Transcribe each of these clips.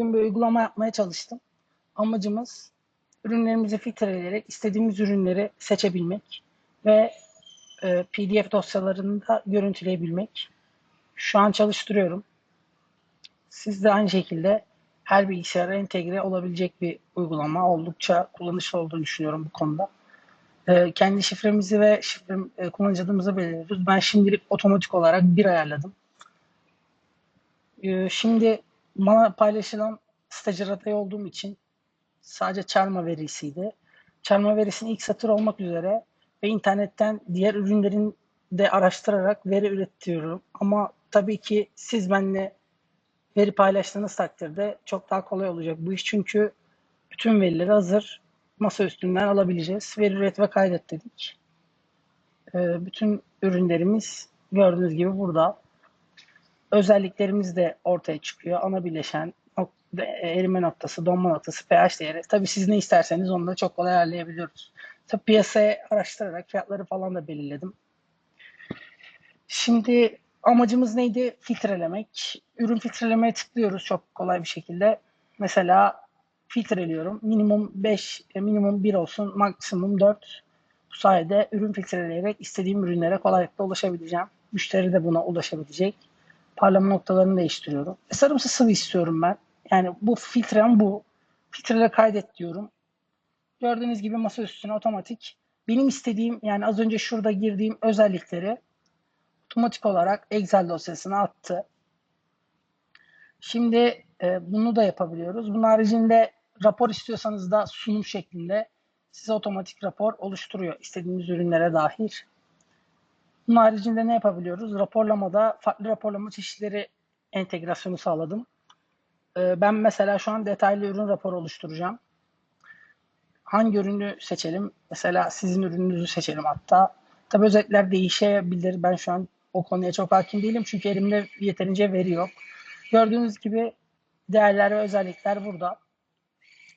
Bugün bir uygulama yapmaya çalıştım. Amacımız ürünlerimizi filtreleyerek istediğimiz ürünleri seçebilmek ve e, PDF dosyalarını da görüntüleyebilmek. Şu an çalıştırıyorum. Siz de aynı şekilde her bilgisayara entegre olabilecek bir uygulama. Oldukça kullanışlı olduğunu düşünüyorum bu konuda. E, kendi şifremizi ve şifre, e, kullanıcı adımızı belirliyoruz. Ben şimdilik otomatik olarak bir ayarladım. E, şimdi bana paylaşılan stajyer adayı olduğum için sadece çarma verisiydi. Çarma verisini ilk satır olmak üzere ve internetten diğer ürünlerin de araştırarak veri üretiyorum. Ama tabii ki siz benimle veri paylaştığınız takdirde çok daha kolay olacak bu iş. Çünkü bütün verileri hazır masa üstünden alabileceğiz. Veri üret ve kaydet dedik. Ee, bütün ürünlerimiz gördüğünüz gibi burada. Özelliklerimiz de ortaya çıkıyor. Ana bileşen, erime noktası, donma noktası, pH değeri. Tabii siz ne isterseniz onu da çok kolay ayarlayabiliyoruz. Tabii piyasayı araştırarak fiyatları falan da belirledim. Şimdi amacımız neydi? Filtrelemek. Ürün filtrelemeye tıklıyoruz çok kolay bir şekilde. Mesela filtreliyorum. Minimum 5, e, minimum 1 olsun, maksimum 4. Bu sayede ürün filtreleyerek istediğim ürünlere kolaylıkla ulaşabileceğim. Müşteri de buna ulaşabilecek. Parlama noktalarını değiştiriyorum. E, sarımsı sıvı istiyorum ben. Yani bu filtrem bu. Filtrele kaydet diyorum. Gördüğünüz gibi masa üstüne otomatik benim istediğim yani az önce şurada girdiğim özellikleri otomatik olarak Excel dosyasına attı. Şimdi e, bunu da yapabiliyoruz. Bunun haricinde rapor istiyorsanız da sunum şeklinde size otomatik rapor oluşturuyor istediğiniz ürünlere dair. Bunun haricinde ne yapabiliyoruz? Raporlamada farklı raporlama çeşitleri entegrasyonu sağladım. E, ben mesela şu an detaylı ürün raporu oluşturacağım. Hangi ürünü seçelim? Mesela sizin ürününüzü seçelim hatta. Tabii özellikler değişebilir. Ben şu an o konuya çok hakim değilim çünkü elimde yeterince veri yok. Gördüğünüz gibi değerler ve özellikler burada.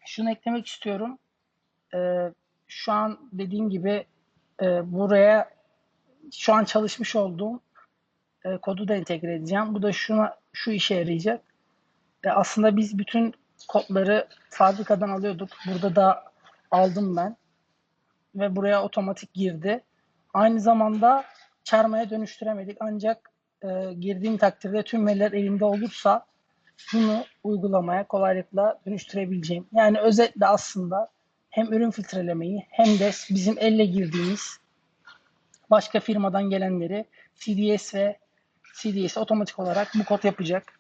Şunu eklemek istiyorum. Ee, şu an dediğim gibi e, buraya şu an çalışmış olduğum e, kodu da entegre edeceğim. Bu da şuna şu işe yarayacak. E, aslında biz bütün kodları fabrikadan alıyorduk. Burada da aldım ben ve buraya otomatik girdi. Aynı zamanda çarmaya dönüştüremedik ancak e, girdiğim takdirde tüm veriler elimde olursa bunu uygulamaya kolaylıkla dönüştürebileceğim. Yani özetle aslında hem ürün filtrelemeyi hem de bizim elle girdiğimiz başka firmadan gelenleri CDS ve CDS otomatik olarak bu kod yapacak.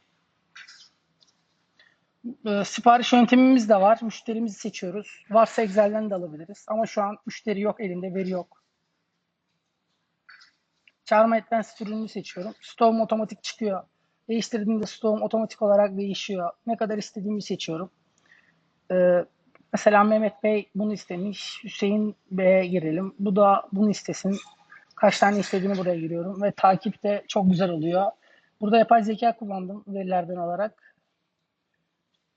E, sipariş yöntemimiz de var. Müşterimizi seçiyoruz. Varsa Excel'den de alabiliriz. Ama şu an müşteri yok, elimde veri yok. Çağırma Advanced ürününü seçiyorum. Stoğum otomatik çıkıyor. Değiştirdiğimde stoğum otomatik olarak değişiyor. Ne kadar istediğimi seçiyorum. Ee, mesela Mehmet Bey bunu istemiş. Hüseyin Bey'e girelim. Bu da bunu istesin. Kaç tane istediğini buraya giriyorum. Ve takip de çok güzel oluyor. Burada yapay zeka kullandım verilerden alarak.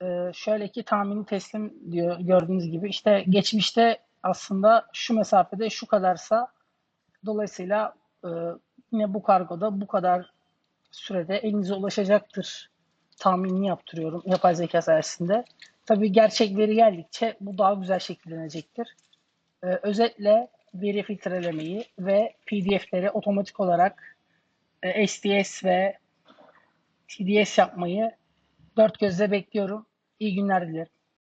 Ee, şöyle ki tahmini teslim diyor gördüğünüz gibi. İşte geçmişte aslında şu mesafede şu kadarsa dolayısıyla e, yine bu kargoda bu kadar sürede elinize ulaşacaktır tahminini yaptırıyorum yapay zeka sayesinde. Tabii gerçek veri geldikçe bu daha güzel şekillenecektir. Ee, özetle veri filtrelemeyi ve PDF'leri otomatik olarak e, SDS ve TDS yapmayı dört gözle bekliyorum. İyi günler dilerim.